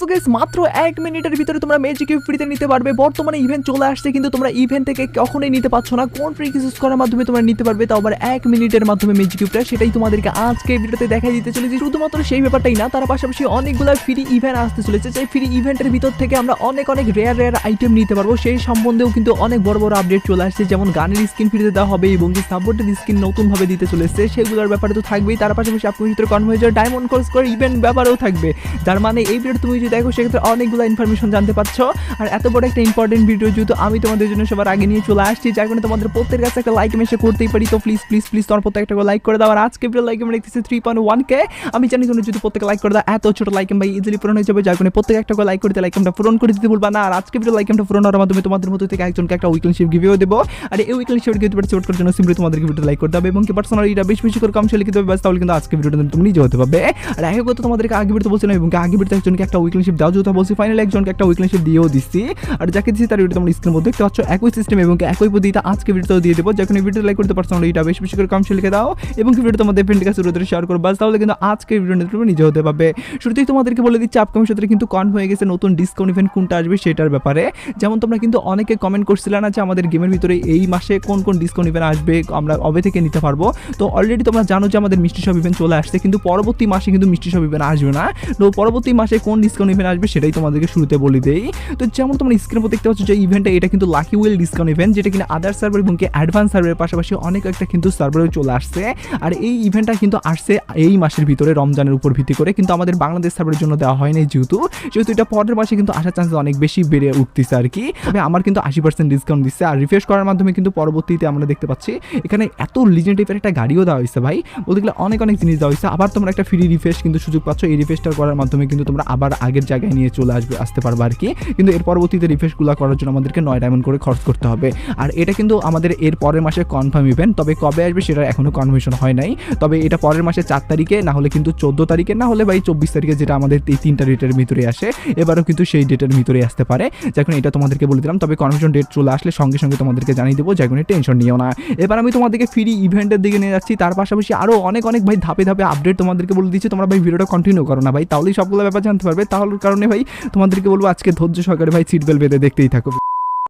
So guys মাত্র এক মিনিটের ভিতরে তোমরা ম্যাজিক ফ্রিতে নিতে পারবে। বর্তমানে ইভেন্ট চলে আসছে, কিন্তু তোমরা ইভেন্ট থেকে কখনোই নিতে পারছ না। কোন ট্রিক ইউজ করার মাধ্যমে তোমরা নিতে পারবে, তাও আবার এক মিনিটের মাধ্যমে ম্যাজিক কিউবটা সেটাই তোমাদেরকে আজকে ভিডিওতে দেখাই দিতে চলেছি। শুধুমাত্র সেই ব্যাপারটাই না, তার পাশাপাশি অনেকগুলো ফ্রি ইভেন্ট আসতে চলেছে। সেই ফ্রি ইভেন্টের ভিতর থেকে আমরা অনেক অনেক রেয়ার রেয়ার আইটেম নিতে পারব। সেই সম্বন্ধেও কিন্তু অনেক বড় বড় আপডেট চলে আসছে। যেমন গানের স্কিন ফ্রিতে দেওয়া হবে এবং যে সাপোর্টের স্কিন নতুনভাবে দিতে চলেছে, সেগুলোর ব্যাপারে তো থাকবেই। তার পাশাপাশি আপনার ভিতরে কনভেজার ডায়মন্ড কোর্স করে ইভেন্ট ব্যাপারেও থাকবে। যার মানে এই ভিডিও তুমি যদি দেখো, সেক্ষেত্রে অনেকগুলো ইনফরমেশন জানতে পারছ। আর এত বড় একটা ইম্পর্টেন্ট ভিডিও যেহেতু আমি তোমাদের জন্য সবার আগে নিয়ে চলে আসছি, যার কারণে তোমাদের প্রত্যেকের কাছে একটা লাইক মেসে করতেই পারি। তো প্লিজ প্লিজ প্লিজ তোমার প্রত্যেকটা লাইক করে দাও। আর আজকে ভিডিও লাইক আমি দেখতেছি থ্রি পয়েন্ট ওয়ান কে আমি জানি তুমি যদি প্রত্যেকে লাইক করে দাও, এত ছোট লাইক ভাই ইজিলি পূরণ হয়ে যাবে, যার কারণে প্রত্যেক একটা লাইক করে লাইক আমরা পূরণ করে দিতে বলবা না। আর আজকে ভিডিও লাইক আমরা পূরণ হওয়ার মাধ্যমে তোমাদের মধ্যে থেকে একজনকে একটা উইকলি শিপ গিভেও দেবো। আর এই উইকলি শিপ গিফট পার্টিসিপেট করার জন্য সিম্পলি তোমাদেরকে ভিডিও লাইক করতে হবে এবং কি পার্সোনাল এটা বেশি বেশি করে কম সে লিখতে হবে তাহলে কিন্তু আজকে ভিডিওটা তুমি নিজে হতে পারবে। আর আগে কথা তোমাদেরকে আগে ভিডিও বলছিলাম, এবং আগে ভিডিওতে একজনকে একটা উইকলি শিপ দাও যেহেতু বলছি ফাইনালি একজনকে একটা উইকলি শিপ দিয়েও দিচ্ছি। আর যাকে দিচ্ছি তার ভিডিও তোমরা স্ক্রিন মধ্যে দেখতে পাচ্ছ। একই সিস্টেম এবং একই পদ্ধতিতে আজকে ভিডিওতেও দিয়ে দেবো। যখন ভিডিও লাইক করতে পারছ এটা বেশি বেশি করে কম লিখে দাও এবং ভিডিও তোমাদের ফ্রেন্ডের কাছে রোদে শেয়ার করো। বাস, তাহলে কিন্তু আজকে ভিডিও তুমি নিজে হতে পারবে। শুরুতেই তোমাদেরকে বলে দিচ্ছি আপকামিং সাথে কিন্তু কনফার্ম হয়ে গেছে নতুন ডিসকাউন্ট ইভেন্ট কোনটা আসবে সেটার ব্যাপারে। যেমন তোমরা কিন্তু অনেকে কমেন্ট করছিলে না যে আমাদের গেমের ভিতরে এই মাসে কোন কোন ডিসকাউন্ট ইভেন্ট আসবে, আমরা অবে থেকে নিতে পারব। তো অলরেডি তোমরা জানো যে আমাদের মিষ্টি সব ইভেন্ট চলে আসছে, কিন্তু পরবর্তী মাসে কিন্তু মিষ্টি সব ইভেন্ট আসবে না। তো পরবর্তী মাসে কোন ডিসকাউন্ট ইভেন্ট আসবে সেটাই তোমাদেরকে শুরুতে বলে দেই। তো যেমন তোমরা স্ক্রিনের উপর দেখতে পাচ্ছ যে ইভেন্টটা এটা কিন্তু লাকি উইল ডিসকাউন্ট ইভেন্ট যেটা কিনা আদার সার্ভার এবং কি অ্যাডভান্স সার্ভারের পাশাপাশি অনেক একটা কিন্তু সার্ভারে চলে আসছে। আর এই ইভেন্টটা কিন্তু আসছে এই মাসের ভিতরে, রমজানের উপর ভিত্তি করে। কিন্তু আমাদের বাংলাদেশ সার্ভারের জন্য দেওয়া হয়নি যেহেতু যেহেতু এটা পরের মাসে কিন্তু আসার চান্স অনেক বেশি বেড়ে উঠতেছে আর কি। তবে আমার কিন্তু আশি পার্সেন্ট ডিসকাউন্ট দিচ্ছে। আর রিফ্রেশ করার মাধ্যমে কিন্তু পরবর্তীতে আমরা দেখতে পাচ্ছি, এখানে এত লিজেন্ড একটা গাড়িও দেওয়া হয়েছে ভাই। বলতে গেলে অনেক অনেক জিনিস দেওয়া হয়েছে। আবার তোমরা একটা ফ্রি রিফ্রেশ কিন্তু সুযোগ পাচ্ছ। এই রিফ্রেশটা করার মাধ্যমে কিন্তু তোমরা আবার আগের জায়গায় নিয়ে চলে আসবে, আসতে পারবে আর কি। কিন্তু এর পরবর্তীতে রিফ্রেশগুলো করার জন্য আমাদেরকে নয় ডায়মন্ড করে খরচ করতে হবে। আর এটা কিন্তু আমাদের এর পরের মাসে কনফার্ম ইভেন্ট তবে কবে আসবে সেটা এখনও কনফার্মেশন হয় নাই। তবে এটা পরের মাসে চার তারিখে, না হলে কিন্তু চোদ্দ তারিখে, না হলে ভাই চব্বিশ তারিখে যেটা আমাদের এই তিনটা ডেটের ভিতরে আসে, এবারও কিন্তু সেই ডেটের ভিতরে আসতে পারে। যখন এটা তোমাদেরকে বলে দিলাম, তবে কনফার্মেশন ডেট চলে আসলে সঙ্গে সঙ্গে তোমাদেরকে জানিয়ে দেবো যখন টেনশন নিও না। এবার আমি তোমাদেরকে ফ্রি ইভেন্টের দিকে নিয়ে যাচ্ছি, তার পাশাপাশি আরও অনেক অনেক ভাই ধাপে ধাপে আপডেট তোমাদেরকে বলে দিচ্ছি, তোমরা ভাই ভিডিওটা কন্টিনিউ করো না ভাই, তাহলেই সবগুলো ব্যাপার জানতে পারবে। তাহলে কারণে ভাই তোমাদেরকে বলব আজকে ধৈর্য সহকারে ভাই সিট বেল বেঁধে দেখতেই থাকো।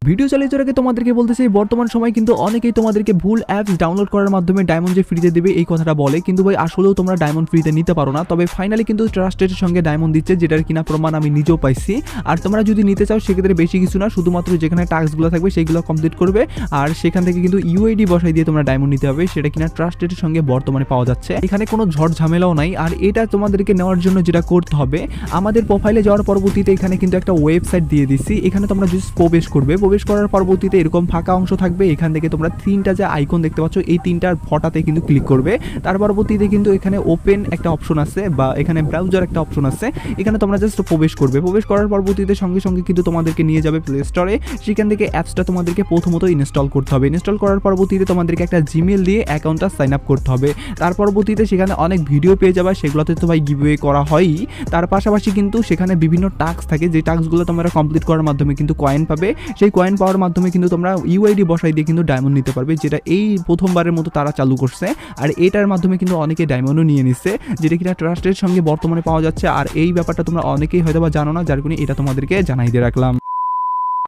ভিডিও চালিয়ে যাওয়ার আগে তোমাদেরকে চাই, বর্তমান সময় কিন্তু অনেকেই তোমাদেরকে ভুল অ্যাপস ডাউনলোড করার মাধ্যমে ডায়মন্ড যে ফ্রিতে দেবে, এই কথাটা বলে। কিন্তু ভাই, আসলেও তোমরা ডায়মন্ড ফ্রিতে নিতে পারো না। তবে ফাইনালি কিন্তু ট্রাস্টেডের সঙ্গে ডায়মন্ড দিচ্ছে, যেটার কিনা প্রমাণ আমি নিজেও পাইছি। আর তোমরা যদি নিতে চাও, সেক্ষেত্রে বেশি কিছু না, শুধুমাত্র যেখানে টাস্কগুলো থাকবে, সেইগুলো কমপ্লিট করবে। আর সেখান থেকে কিন্তু ইউআইডি বসাই দিয়ে তোমরা ডায়মন্ড নিতে হবে, সেটা কিনা ট্রাস্টেডের সঙ্গে বর্তমানে পাওয়া যাচ্ছে। এখানে কোনো ঝড় ঝামেলাও নাই, আর এটা তোমাদেরকে নেওয়ার জন্য যেটা করতে হবে, আমাদের প্রোফাইলে যাওয়ার পরবর্তীতে এখানে কিন্তু একটা ওয়েবসাইট দিয়ে দিচ্ছি এখানে তোমরা যদি প্রবেশ করবে প্রবেশ করার পরবর্তীতে এরকম ফাঁকা অংশ থাকবে। এখান থেকে তোমরা তিনটা যে আইকন দেখতে পাচ্ছ, এই তিনটার ফটাতে কিন্তু ক্লিক করবে। তার পরবর্তীতে কিন্তু এখানে ওপেন একটা অপশন আছে বা এখানে ব্রাউজার একটা অপশন আছে। এখানে তোমরা জাস্ট প্রবেশ করবে। প্রবেশ করার পরবর্তীতে সঙ্গে সঙ্গে কিন্তু তোমাদেরকে নিয়ে যাবে প্লে স্টোরে সেখান থেকে অ্যাপসটা তোমাদেরকে প্রথমত ইনস্টল করতে হবে। ইনস্টল করার পরবর্তীতে তোমাদেরকে একটা জিমেল দিয়ে অ্যাকাউন্টটা সাইন আপ করতে হবে। তার পরবর্তীতে সেখানে অনেক ভিডিও পেয়ে যাবে, সেগুলোতে তো ভাই গিভওয়ে করা হয়ই। তার পাশাপাশি কিন্তু সেখানে বিভিন্ন টাস্ক থাকে। যে টাস্কগুলো তোমরা কমপ্লিট করার মাধ্যমে কিন্তু কয়েন পাবে। সেই কয়েন পাওয়ার মাধ্যমে কিন্তু তোমরা ইউআইডি বসাই দিয়ে কিন্তু ডায়মন্ড নিতে পারবে, যেটা এই প্রথমবারের মতো তারা চালু করছে। আর এটার মাধ্যমে কিন্তু অনেকে ডায়মন্ডও নিয়ে নিচ্ছে, যেটা কিনা ট্রাস্টের সঙ্গে বর্তমানে পাওয়া যাচ্ছে। আর এই ব্যাপারটা তোমরা অনেকেই হয়তো বা জানো না, যার কারণে এটা তোমাদেরকে জানাই দিয়ে রাখলাম।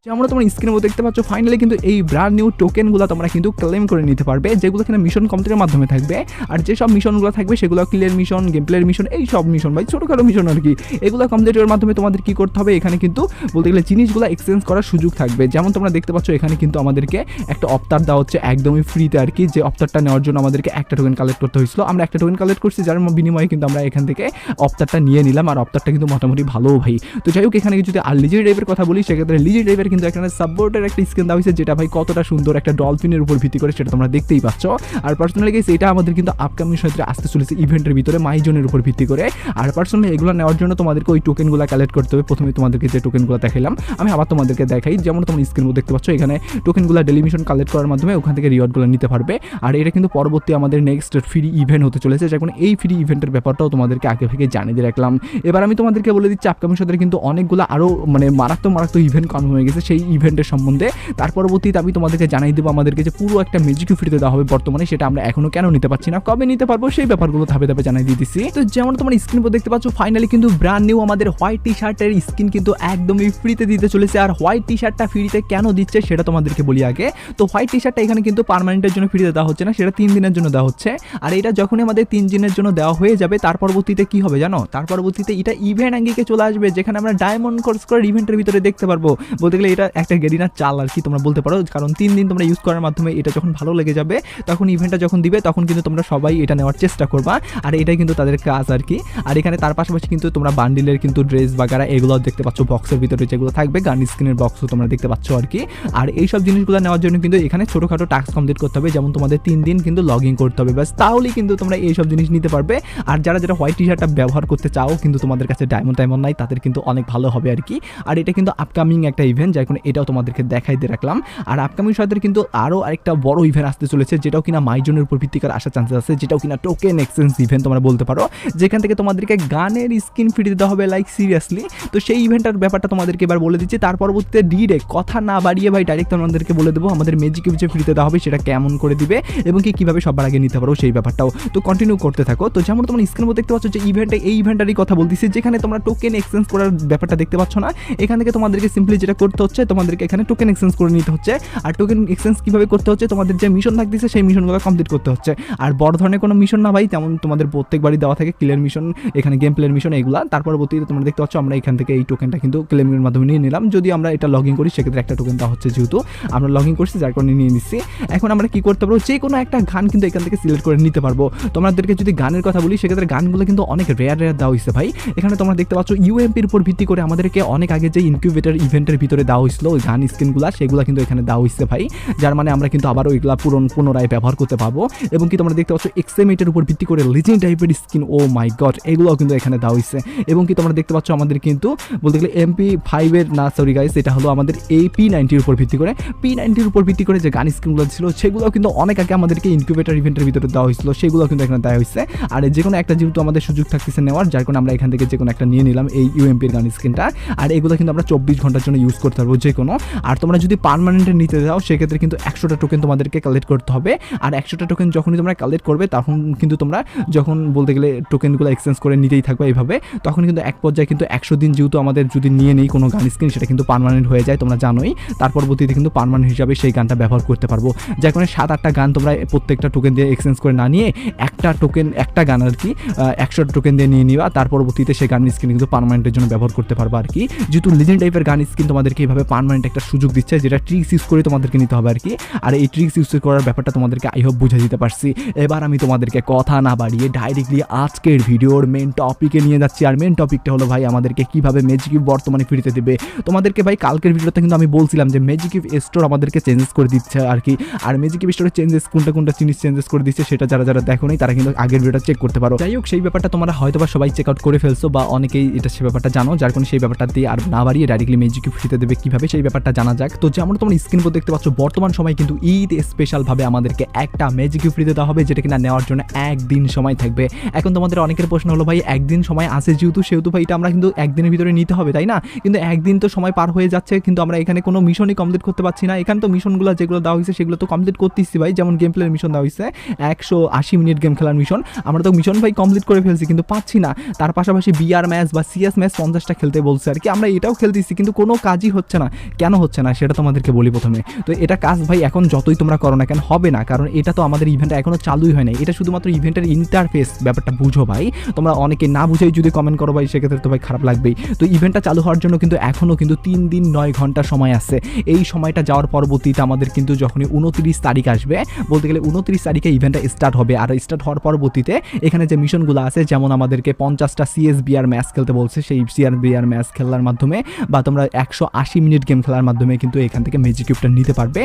যেমন তোমরা স্ক্রিনের মধ্যে দেখতে পাচ্ছ ফাইনালি কিন্তু এই ব্র্যান্ড নিউ টোকেনগুলো তোমরা কিন্তু ক্লেম করে নিতে পারবে, যেগুলো কিনা মিশন কমপ্লিটের মাধ্যমে থাকবে। আর যেসব মিশনগুলো থাকবে, সেগুলো clear mission game player mission এই সব মিশন ভাই ছোটোখাটো মিশন আর কি, এগুলো কমপ্লিটের মাধ্যমে তোমাদের কি করতে হবে? এখানে কিন্তু বলতে গেলে জিনিসগুলো এক্সচেঞ্জ করার সুযোগ থাকবে। যেমন তোমরা দেখতে পাচ্ছ, এখানে কিন্তু আমাদেরকে একটা অপ্তার দেওয়া হচ্ছে একদমই ফ্রিতে আর কি, যে অপ্তারটা নেওয়ার জন্য আমাদেরকে একটা টোকেন কালেক্ট করতে হয়েছিল। আমরা একটা টোকেন কালেক্ট করছি, যার বিনিময়ে কিন্তু আমরা এখান থেকে অপ্তারটা নিয়ে নিলাম, আর অপ্তারটা কিন্তু মোটামুটি ভালো ভাই। তো যাই হোক, এখানে যদি আর লিজের ড্রাইভের কথা বলি, সেক্ষেত্রে লিজের ড্রাইভের কিন্তু এখানে সাপোর্টের একটা স্ক্রিন দেওয়া হয়েছে, যেটা ভাই কতটা সুন্দর একটা ডলফিনের উপর ভিত্তি করে সেটা তোমরা দেখতেই পাচ্ছ। আর পার্সোনালি গেছে এটা আমাদের কিন্তু আপকামিং সময় আসতে চলেছে ইভেন্টের ভিতরে মাইজনের উপর ভিত্তি করে। আর পার্সোনালি এগুলো নেওয়ার জন্য তোমাদেরকে ওই টোকেনগুলো কালেক্ট করতে হবে। প্রথমে তোমাদেরকে যে টোকেনগুলো দেখালাম আমি আবার তোমাদেরকে দেখাই, যেমন তোমার স্ক্রিন দেখতে পাচ্ছ, এখানে টোকেনগুলো ডেলিমিশন কালেক্ট করার মাধ্যমে ওখান থেকে রিওয়ার্ডগুলো নিতে পারবে। আর এটা কিন্তু পরবর্তী আমাদের নেক্সট ফ্রি ইভেন্ট হতে চলেছে যখন এই ফ্রি ইভেন্টের ব্যাপারটাও তোমাদেরকে আগে থেকে জানিয়ে রাখলাম। এবার আমি তোমাদেরকে বলে দিচ্ছি আপকামিং সাথে কিন্তু অনেকগুলো আরও মানে মারাত্মক মারাত্মক ইভেন্ট কনফার্ম হয়ে গেছে। থাকতেছে সেই ইভেন্টের সম্বন্ধে। তার পরবর্তীতে আমি তোমাদেরকে জানাই দেবো আমাদেরকে যে পুরো একটা মিউজিক ফ্রিতে দেওয়া হবে বর্তমানে, সেটা আমরা এখনও কেন নিতে পারছি না, কবে নিতে পারব, সেই ব্যাপারগুলো ধাপে ধাপে জানাই দিয়ে দিচ্ছি। তো যেমন তোমার স্ক্রিন উপর দেখতে পাচ্ছ ফাইনালি কিন্তু ব্র্যান্ড নিউ আমাদের হোয়াইট টি শার্টের স্কিন কিন্তু একদমই ফ্রিতে দিতে চলেছে। আর হোয়াইট টি শার্টটা ফ্রিতে কেন দিচ্ছে, সেটা তোমাদেরকে বলি আগে। তো হোয়াইট টি শার্টটা এখানে কিন্তু পার্মানেন্টের জন্য ফ্রিতে দেওয়া হচ্ছে না, সেটা তিন দিনের জন্য দেওয়া হচ্ছে। আর এটা যখনই আমাদের তিন দিনের জন্য দেওয়া হয়ে যাবে, তার পরবর্তীতে কি হবে জানো? তার পরবর্তীতে এটা ইভেন্ট আঙ্গিকে চলে আসবে, যেখানে আমরা ডায়মন্ড কোর্স করে ইভেন্টের ভিতরে দেখতে পারব। বলতে গেলে এটা একটা গেরিনার চাল আর কি তোমরা বলতে পারো। কারণ তিন দিন তোমরা ইউজ করার মাধ্যমে এটা যখন ভালো লেগে যাবে, তখন ইভেন্টটা যখন দিবে, তখন কিন্তু তোমরা সবাই এটা নেওয়ার চেষ্টা করবা। আর এটাই কিন্তু তাদের কাজ আর কি আর এখানে তার পাশাপাশি কিন্তু তোমরা বান্ডিলের কিন্তু ড্রেস বাগারা, এগুলো দেখতে পাচ্ছ বক্সের ভিতরে যেগুলো থাকবে গান স্ক্রিনের বক্সও তোমরা দেখতে পাচ্ছ আর কি আর এইসব জিনিসগুলো নেওয়ার জন্য কিন্তু এখানে ছোটোখাটো টাস্ক কমপ্লিট করতে হবে, যেমন তোমাদের তিন দিন কিন্তু লগ ইন করতে হবে। ব্যাস, তাহলেই কিন্তু তোমরা এইসব জিনিস নিতে পারবে। আর যারা যারা হোয়াইট টি শার্টটা ব্যবহার করতে চাও, কিন্তু তোমাদের কাছে ডায়মন্ড টাইমন্ড নাই, তাদের কিন্তু অনেক ভালো হবে আর কি আর এটা কিন্তু আপকামিং একটা ইভেন্ট কারণে এটাও তোমাদেরকে দেখাই দিয়ে রাখলাম। আর আপকামিং সাথে কিন্তু আরও আরেকটা বড় ইভেন্ট আসতে চলেছে, যেটাও কিনা মাইজনের উপর ভিত্তি করে আসার চান্সেস আছে, যেটাও কিনা টোকেন এক্সচেঞ্জ ইভেন্ট তোমরা বলতে পারো। যেখান থেকে তোমাদেরকে গানের স্কিন ফ্রি দিতে হবে লাইক সিরিয়াসলি তো সেই ইভেন্টটার ব্যাপারটা তোমাদেরকে এবার বলে দিচ্ছি। তার পরবর্তীতে ডিরেক্ট কথা না বাড়িয়ে ভাই ডাইরেক্ট তোমাদেরকে বলে দেবো, আমাদের ম্যাজিক যে ফ্রিতে দেওয়া হবে, সেটা কেমন করে দিবে এবং কি কীভাবে সবার আগে নিতে পারো সেই ব্যাপারটাও। তো কন্টিনিউ করতে থাকো। তো যেমন তোমরা স্ক্রিন মধ্যে দেখতে পাচ্ছ যে ইভেন্টে এই ইভেন্টারই কথা বলতেছি, যেখানে তোমরা টোকেন এক্সচেঞ্জ করার ব্যাপারটা দেখতে পাচ্ছ না। এখান থেকে তোমাদেরকে সিম্পলি যেটা করতে হচ্ছে, তোমাদেরকে এখানে টোকেন এক্সচেঞ্জ করে নিতে হচ্ছে। আর টোকেন এক্সচেঞ্জ কীভাবে করতে হচ্ছে, তোমাদের যে মিশন থাকতেছে, সেই মিশনগুলো কমপ্লিট করতে হচ্ছে। আর বড় ধরনের কোনো মিশন না ভাই তেমন তোমাদের প্রত্যেকবারই দেওয়া থাকে ক্লিয়ার মিশন এখানে গেম প্লেয়ার মিশন এগুলা। তার পরবর্তীতে তোমরা দেখতে পাচ্ছ, আমরা এখান থেকে এই টোকেনটা কিন্তু ক্লেমের মাধ্যমে নিয়ে নিলাম। যদি আমরা এটা লগ ইন করি, সেক্ষেত্রে একটা টোকেন দেওয়া হচ্ছে যেহেতু। আমরা লগ ইন করছি, যার কারণে নিয়ে নিচ্ছি। এখন আমরা কি করতে পারব? যে কোনো একটা গান কিন্তু এখান থেকে সিলেক্ট করে নিতে পারব। তোমাদেরকে যদি গানের কথা বলি, সেক্ষেত্রে গানগুলো কিন্তু অনেক রেয়ার রেয়ার দেওয়া হয়েছে ভাই। এখানে তোমরা দেখতে পাচ্ছ ইউএমপির উপর ভিত্তি করে আমাদেরকে অনেক আগে যে ইনকিউবেটার ইভেন্টের ভিতরে দেওয়া হয়েছিল, ওই গান স্ক্রিনগুলো সেগুলো কিন্তু এখানে দেওয়া হয়েছে ভাই। যার মানে আমরা কিন্তু আবার ওইগুলা পুরন পুনরায় ব্যবহার করতে পারব। এবং কি তোমরা দেখতে পাচ্ছ এক্সএমএটের উপর ভিত্তি করে লিজেন্ড টাইপের স্কিন ও মাই গড এগুলোও কিন্তু এখানে দেওয়া হয়েছে। এবং কি তোমরা দেখতে পাচ্ছ, আমাদের কিন্তু বলতে গেলে এমপি ফাইভের না সরি গাইস এটা হলো আমাদের এই পি নাইনটির উপর ভিত্তি করে। পি নাইনটির উপর ভিত্তি করে যে গান স্কিমগুলো ছিল সেগুলো কিন্তু অনেক আগে আমাদেরকে ইনকিউবেটার ইভেন্টের ভিতরে দেওয়া হয়েছিল সেগুলো কিন্তু এখানে দেওয়া হয়েছে। আর যে কোনো একটা যেহেতু আমাদের সুযোগ থাকতেছে নেওয়ার, যার কারণে আমরা এখান থেকে যে কোনো একটা নিয়ে নিলাম এই ইউএমপির গান স্ক্রিনটা আর এগুলো কিন্তু আমরা চব্বিশ ঘণ্টার জন্য ইউজ করতে পারব। যে কোনো। আর তোমরা যদি পারমানেন্টে নিতে যাও, সেক্ষেত্রে কিন্তু একশোটা টোকেন তোমাদেরকে কালেক্ট করতে হবে। আর একশোটা টোকেন যখনই তোমরা কালেক্ট করবে, তখন কিন্তু তোমরা যখন বলতে গেলে টোকেনগুলো এক্সচেঞ্জ করে নিতেই থাকবে এইভাবে তখন কিন্তু এক পর্যায়ে কিন্তু একশো দিন যেহেতু আমাদের যদি নিয়ে নেই কোনো গান স্ক্রিন সেটা কিন্তু পারমানেন্ট হয়ে যায়, তোমরা জানোই। তার পরবর্তীতে কিন্তু পারমানেন্ট হিসাবে সেই গানটা ব্যবহার করতে পারব। যার কারণে সাত আটটা গান তোমরা প্রত্যেকটা টোকেন দিয়ে এক্সচেঞ্জ করে না নিয়ে একটা টোকেন একটা গান আর কি একশো টোকেন দিয়ে নিয়ে নিবা। তার পরবর্তীতে সেই গান স্ক্রিন কিন্তু পারমানেন্টের জন্য ব্যবহার করতে পারব আর কি। যেহেতু লিজেন্ড টাইপের গান স্ক্রিন তোমাদেরকে এইভাবে পারমানেন্ট একটা সুযোগ দিচ্ছে, যেটা ট্রিক্স ইউজ করে তোমাদেরকে নিতে হবে আর কি। আর এই ট্রিক্স ইউজ করার ব্যাপারটা তোমাদেরকে আই হোপ বুঝে দিতে পারছি। এবার আমি তোমাদেরকে কথা না বাড়িয়ে ডাইরেক্টলি আজকের ভিডিওর মেন টপিকে নিয়ে যাচ্ছি। আর মেন টপিকটা হলো ভাই, আমাদেরকে কীভাবে ম্যাজিক বর্তমানে ফিরিতে দেবে। তোমাদেরকে ভাই, কালকের ভিডিওতে কিন্তু আমি বলছিলাম যে ম্যাজিক স্টোর আমাদেরকে চেঞ্জেস করে দিচ্ছে আর কি। আর ম্যাজিক স্টোরে চেঞ্জেস কোনটা কোনটা জিনিস চেঞ্জেস করে দিচ্ছে সেটা যারা যারা দেখো নাই, তারা কিন্তু আগের ভিডিওটা চেক করতে পারো। যাই হোক, সেই ব্যাপারটা তোমরা হয়তো বা সবাই চেক আউট করে ফেলছো বা অনেকেই এটা সে ব্যাপারটা জানো, যার কারণে সেই ব্যাপারটা দিয়ে আর না বাড়িয়ে ডাইরেক্টলি ম্যাজিক ফ্রিতে দেবে। কীভাবে সেই ব্যাপারটা জানা যাক? তো যেমন তোমরা স্ক্রিন উপর দেখতে পাচ্ছ, বর্তমান সময় কিন্তু ঈদ স্পেশালভাবে আমাদেরকে একটা ম্যাজিক ফ্রিতে দেওয়া হবে, যেটা কিনা নেওয়ার জন্য একদিন সময় থাকবে। এখন তোমাদের অনেকের প্রশ্ন হলো, ভাই, একদিন সময় আছে যেহেতু, সেহেতু ভাই, এটা আমরা কিন্তু একদিনের ভিতরে নিতে হবে, তাই না? কিন্তু একদিন তো সময় পার হয়ে যাচ্ছে, কিন্তু আমরা এখানে কোনো মিশনই কমপ্লিট করতে পারছি না। এখানে তো মিশনগুলো যেগুলো দেওয়া হয়েছে, সেগুলো তো কমপ্লিট করতেছি ভাই। যেমন গেম প্লের মিশন দেওয়া হয়েছে, একশো আশি মিনিট গেম খেলার মিশন আমরা তো মিশন ভাই কমপ্লিট করে ফেলছি, কিন্তু পাচ্ছি না। তার পাশাপাশি বিআর ম্যাচ বা সিএস ম্যাচ পঞ্চাশটা খেলতে বলছে আর কি। আমরা এটাও খেলতেছি, কিন্তু কোনো কাজই হচ্ছে না, কেন হচ্ছে না সেটা তোমাদেরকে বলি প্রথমে। তো এটা কাজ ভাই এখন যতই তোমরা করো না কেন, হবে না। কারণ এটা তো আমাদের ইভেন্টটা এখনও চালুই হয় না এটা শুধুমাত্র ইভেন্টের ইন্টারফেস ব্যাপারটা বুঝো ভাই। তোমরা অনেকে না বুঝেই যদি কমেন্ট করো ভাই, সেক্ষেত্রে তো ভাই খারাপ লাগবেই। তো ইভেন্টটা চালু হওয়ার জন্য কিন্তু এখনও কিন্তু তিন দিন নয় ঘণ্টা সময় আছে। এই সময়টা যাওয়ার পরবর্তীতে আমাদের কিন্তু যখনই উনত্রিশ তারিখ আসবে, বলতে গেলে উনত্রিশ তারিখে ইভেন্টটা স্টার্ট হবে। আর স্টার্ট হওয়ার পরবর্তীতে এখানে যে মিশনগুলো আছে, যেমন আমাদেরকে পঞ্চাশটা সিএসবিআর ম্যাচ খেলতে বলছে, সেই সিআরবিআর ম্যাচ খেলার মাধ্যমে বা তোমরা একশো আশি মিনিট গেম খেলার মাধ্যমে কিন্তু এখান থেকে ম্যাজিক কিউবটা নিতে পারবে।